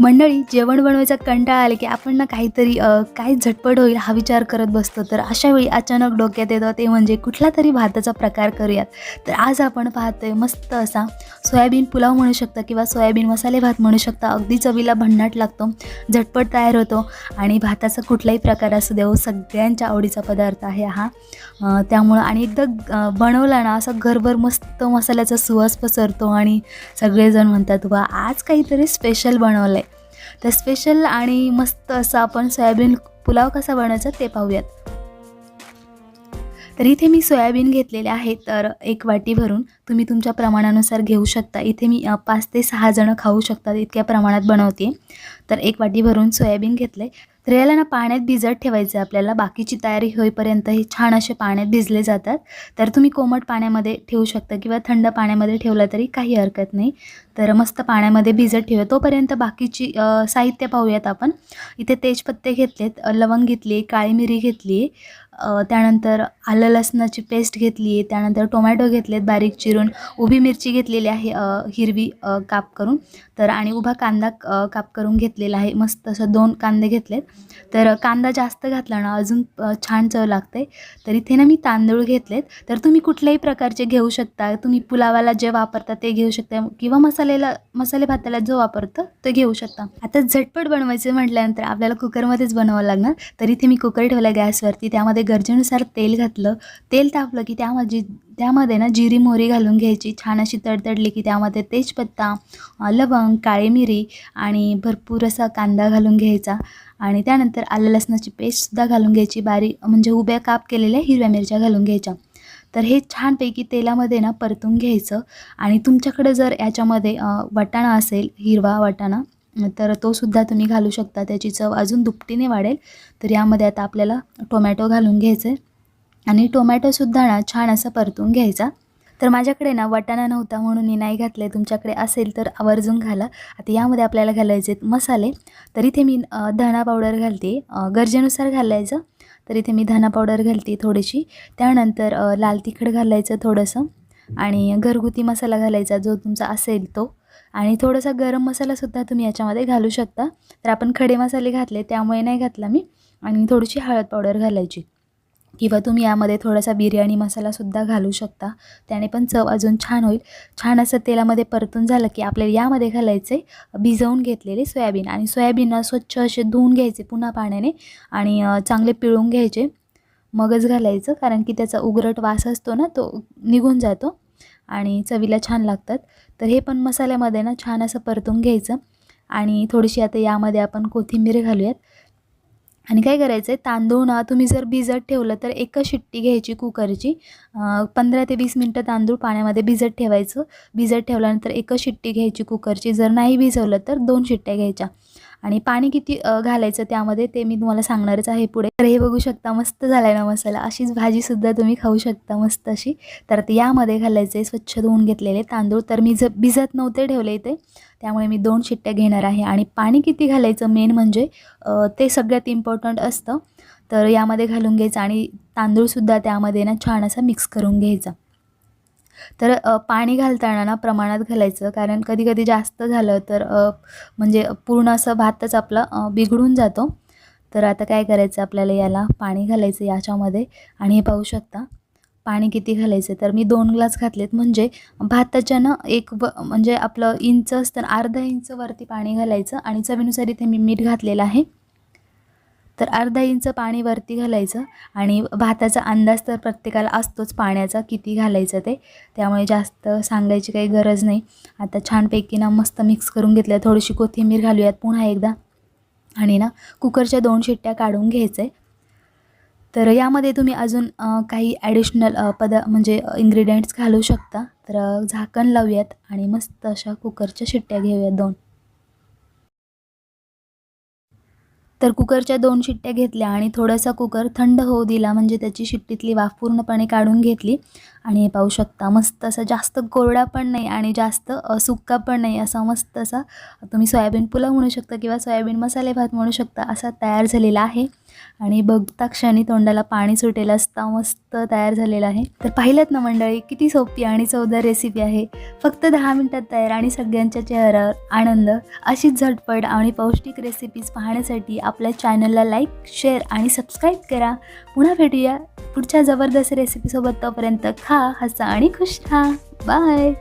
मंडळी जेवण बनवायचा कंटाळा आले की आपण ना काहीतरी काय झटपट होईल हा विचार करत बसतो. तर अशा वेळी अचानक डोक्यात येतं ते म्हणजे कुठला तरी भाताचा प्रकार करूयात. तर आज आपण पाहतोय मस्त असा सोयाबीन पुलाव म्हणू शकता किंवा सोयाबीन मसाले भात म्हणू शकता. अगदी चवीला भन्नाट लागतो झटपट तयार होतो आणि भाताचा कुठलाही प्रकार असू देऊ हो, सगळ्यांच्या आवडीचा पदार्थ आहे हा. त्यामुळं आणि एकदा बनवला ना असा घरभर मस्त मसाल्याचा सुवास पसरतो आणि सगळेजण म्हणतात वा आज काहीतरी स्पेशल बनवलं आहे तर स्पेशल आणि मस्त असं आपण सोयाबीन पुलाव कसा बनवायचा ते पाहूयात. तर इथे मी सोयाबीन घेतलेले आहे तर एक वाटी भरून. तुम्ही तुमच्या प्रमाणानुसार घेऊ शकता. इथे मी पाच ते सहा जणं खाऊ शकतात इतक्या प्रमाणात बनवते. तर एक वाटी भरून सोयाबीन घेतलं आहे तर याला ना पाण्यात भिजत ठेवायचं आहे आपल्याला. बाकीची तयारी होईपर्यंत हे छान असे पाण्यात भिजले जातात. तर तुम्ही कोमट पाण्यामध्ये ठेवू शकता किंवा थंड पाण्यामध्ये ठेवलं तरी काही हरकत नाही. तर मस्त पाण्यामध्ये भिजत ठेवूया तोपर्यंत बाकीची साहित्य पाहूयात आपण. इथे तेजपत्ते घेतलेत लवंग घेतली काळी मिरी घेतली त्यानंतर आलं लसणाची पेस्ट घेतली आहे त्यानंतर टोमॅटो घेतलेत बारीक चिरून उभी मिरची घेतलेली आहे हिरवी काप करून. तर आणि उभा कांदा काप करून घेतलेला आहे मस्त असं दोन कांदे घेतलेत. तर कांदा जास्त घातला ना अजून छान चव लागते. तर इथे ना मी तांदूळ घेतलेत. तर तुम्ही कुठल्याही प्रकारचे घेऊ शकता. तुम्ही पुलावाला जे वापरता ते घेऊ शकता किंवा मसालेला मसाले भाताला जो वापरतं ते घेऊ शकता. आता झटपट बनवायचे म्हटल्यानंतर आपल्याला कुकरमध्येच बनवावं लागणार. तर इथे मी कुकर ठेवला गॅसवरती. त्यामध्ये गरजेनुसार तेल घातलं. तेल तापलं की त्यामध्ये त्यामध्ये ना जिरी मोहरी घालून घ्यायची. छान अशी तडतडली की त्यामध्ये तेजपत्ता लवंग काळी मिरी आणि भरपूर असा कांदा घालून घ्यायचा. आणि त्यानंतर आलं लसणाची पेस्टसुद्धा घालून घ्यायची. बारीक म्हणजे उभ्या काप केलेल्या हिरव्या मिरच्या घालून घ्यायच्या. तर हे छानपैकी तेलामध्ये ना परतून घ्यायचं. आणि तुमच्याकडे जर याच्यामध्ये वाटाणा असेल हिरवा वाटाणा तर तो सुद्धा तुम्ही घालू शकता. त्याची चव अजून दुपटीने वाढेल. तर यामध्ये आता आपल्याला टोमॅटो घालून घ्यायचं आहे आणि टोमॅटोसुद्धा ना छान असा परतून घ्यायचा. तर माझ्याकडे ना वाटाणा नव्हता म्हणून मी नाही घातले. तुमच्याकडे असेल तर आवर्जून घाला. आता यामध्ये आपल्याला घालायचे मसाले. तर इथे मी धणा धना पावडर घालते. गरजेनुसार घालायचं. तर इथे मी धना पावडर घालते थोडीशी. त्यानंतर लाल तिखट घालायचं थोडंसं. आणि घरगुती मसाला घालायचा जो तुमचा असेल तो. आणि थोडासा गरम मसालासुद्धा तुम्ही याच्यामध्ये घालू शकता. तर आपण खडे मसाले घातले त्यामुळे नाही घातला मी. आणि थोडीशी हळद पावडर घालायची. किंवा तुम्ही यामध्ये थोडासा बिर्याणी मसालासुद्धा घालू शकता. त्याने पण चव अजून छान होईल. छान असं तेलामध्ये परतून झालं की आपल्याला यामध्ये घालायचे भिजवून घेतलेले सोयाबीन. आणि सोयाबीन स्वच्छ असे धुवून घ्यायचे पुन्हा पाण्याने आणि चांगले पिळून घ्यायचे. मगच घालायचं कारण की त्याचा उगरट वास असतो ना तो निघून जातो. आणि चवीला छान लागतात. तर हे पण मसाल्यामध्ये ना छान असं परतून घ्यायचं. आणि थोडीशी आता यामध्ये आपण कोथिंबीर घालूयात. आणि काय करायचं आहे तांदूळ ना तुम्ही जर भिजत ठेवलं तर एकच शिट्टी घ्यायची कुकरची. पंधरा ते वीस मिनटं तांदूळ पाण्यामध्ये भिजत ठेवायचं. भिजत ठेवल्यानंतर एकच शिट्टी घ्यायची कुकरची. जर नाही भिजवलं तर दोन शिट्ट्या घ्यायच्या. आणि पाणी किती घालायचं त्यामध्ये ते मी तुम्हाला सांगणारच आहे पुढे. तर हे बघू शकता मस्त झालाय ना मसाला. अशीच भाजीसुद्धा तुम्ही खाऊ शकता मस्त अशी. तर यामध्ये घालायचे स्वच्छ धुवून घेतलेले तांदूळ. तर मी ज भिजत नव्हते ठेवले इथे त्यामुळे मी दोन शिट्ट्या घेणार आहे. आणि पाणी किती घालायचं मेन म्हणजे ते सगळ्यात इम्पॉर्टंट असतं. तर यामध्ये घालून घ्यायचं आणि तांदूळसुद्धा त्यामध्ये ना छान असा मिक्स करून घ्यायचा. तर पाणी घालताना ना प्रमाणात घालायचं. कारण कधी कधी जास्त झालं तर म्हणजे पूर्ण असं भातच आपला बिघडून जातो. तर आता काय करायचं आपल्याला याला? पाणी घालायचं याच्यामध्ये. आणि हे पाहू शकता पाणी किती घालायचं? तर मी दोन ग्लास घातलेत. म्हणजे भाताच्या ना एक व म्हणजे आपलं इंच असतं ना, अर्धा इंच वरती पाणी घालायचं. आणि चवीनुसार इथे मी मीठ घातलेलं आहे. तर अर्धा इंच पाणी वरती घालायचं आणि भाताचा अंदाज तर प्रत्येकाला असतोच पाण्याचा किती घालायचं ते. त्यामुळे जास्त सांगायची काही गरज नाही. आता छानपैकी ना मस्त मिक्स करून घेतलं थोडीशी कोथिंबीर घालूयात पुन्हा एकदा. आणि ना कुकरच्या दोन शिट्ट्या काढून घ्यायचे. तर यामध्ये तुम्ही अजून काही ॲडिशनल पद म्हणजे इन्ग्रेडियंट्स घालू शकता. तर झाकण लावूयात आणि मस्त अशा कुकरच्या शिट्ट्या घेऊयात दोन. तर कुकरच्या दोन शिट्ट्या घेतल्या आणि थोडासा कुकर थंड होऊ दिला म्हणजे त्याची शिट्टीतली वाफ पूर्णपणे काढून घेतली. आणि हे पाहू शकता मस्त असा जास्त कोरडा पण नाही आणि जास्त सुक्का पण नाही असा मस्त असा तुम्ही सोयाबीन पुलाव म्हणू शकता किंवा सोयाबीन मसाले भात म्हणू शकता असा तयार झालेला आहे. आणि बघता क्षणी तोंडाला पाणी सुटेल असता मस्त तयार झालेला आहे. तर पाहिलं ना मंडळी किती सोपी आणि चवदार रेसिपी आहे. फक्त दहा मिनटात तयार आणि सगळ्यांच्या चेहऱ्यावर आनंद अशीच झटपट आणि पौष्टिक रेसिपीज पाहण्यासाठी आपल्या चॅनलला लाईक शेअर आणि सबस्क्राईब करा. पुन्हा भेटूया पुढच्या जबरदस्त रेसिपीसोबत तोपर्यंत खा हसा आणि खुश राहा. बाय